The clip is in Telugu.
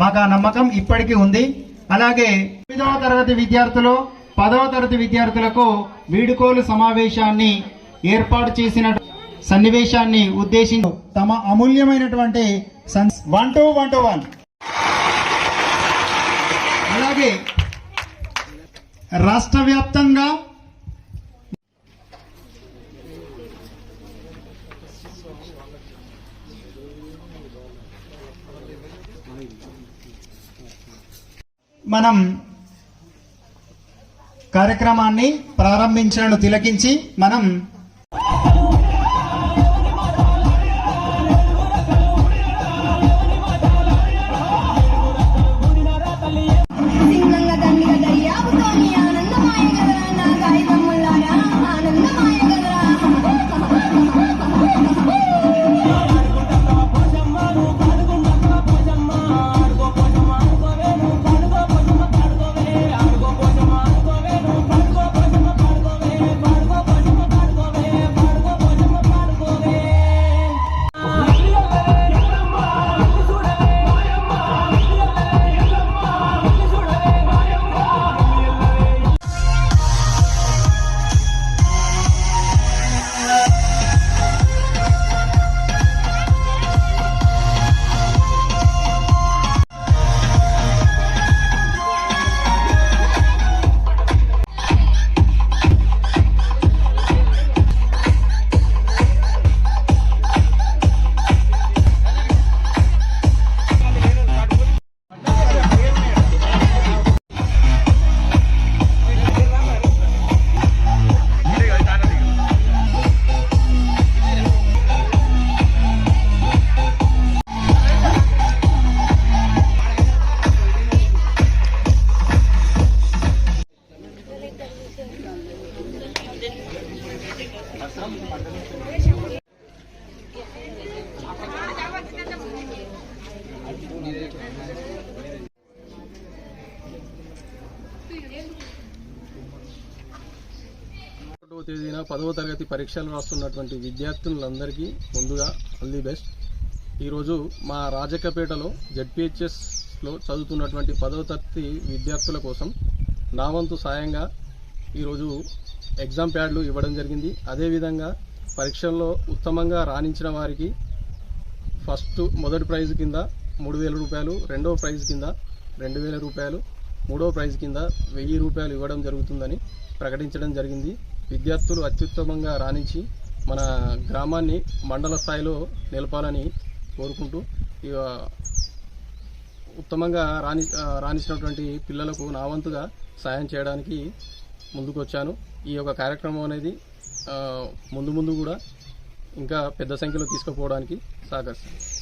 మాకు ఆ నమ్మకం ఇప్పటికీ ఉంది. అలాగే తొమ్మిదవ తరగతి విద్యార్థులు పదవ తరగతి విద్యార్థులకు వీడుకోలు సమావేశాన్ని ఏర్పాటు చేసిన సన్నివేశాన్ని ఉద్దేశించి తమ అమూల్యమైనటువంటి one two one two one. అలాగే రాష్ట్ర వ్యాప్తంగా మనం కార్యక్రమాన్ని ప్రారంభించడం తిలకించి మనం ఒకటో తేదీన పదవ తరగతి పరీక్షలు రాస్తున్నటువంటి విద్యార్థులందరికీ ముందుగా ఆల్ ది బెస్ట్. ఈరోజు మా రాజకపేటలో జడ్పిహెచ్ఎస్లో చదువుతున్నటువంటి పదవ తరగతి విద్యార్థుల కోసం నా వంతు సాయంగా ఈరోజు ఎగ్జామ్ ప్యాడ్లు ఇవ్వడం జరిగింది. అదేవిధంగా పరీక్షల్లో ఉత్తమంగా రాణించిన వారికి ఫస్ట్ మొదటి ప్రైజ్ కింద మూడు వేల రూపాయలు రెండవ ప్రైజ్ కింద రెండు వేల రూపాయలు మూడో ప్రైజ్ కింద వెయ్యి రూపాయలు ఇవ్వడం జరుగుతుందని ప్రకటించడం జరిగింది. విద్యార్థులు అత్యుత్తమంగా రాణించి మన గ్రామాన్ని మండల స్థాయిలో నిలపాలని కోరుకుంటూ ఉత్తమంగా రాణి రాణించినటువంటి పిల్లలకు నా వంతుగా సాయం చేయడానికి ముందుకు వచ్చాను ఈ యొక్క కార్యక్రమం అనేది ముందు ముందు కూడా ఇంకా పెద్ద సంఖ్యలో తీసుకుపోవడానికి సహకరిస్తాను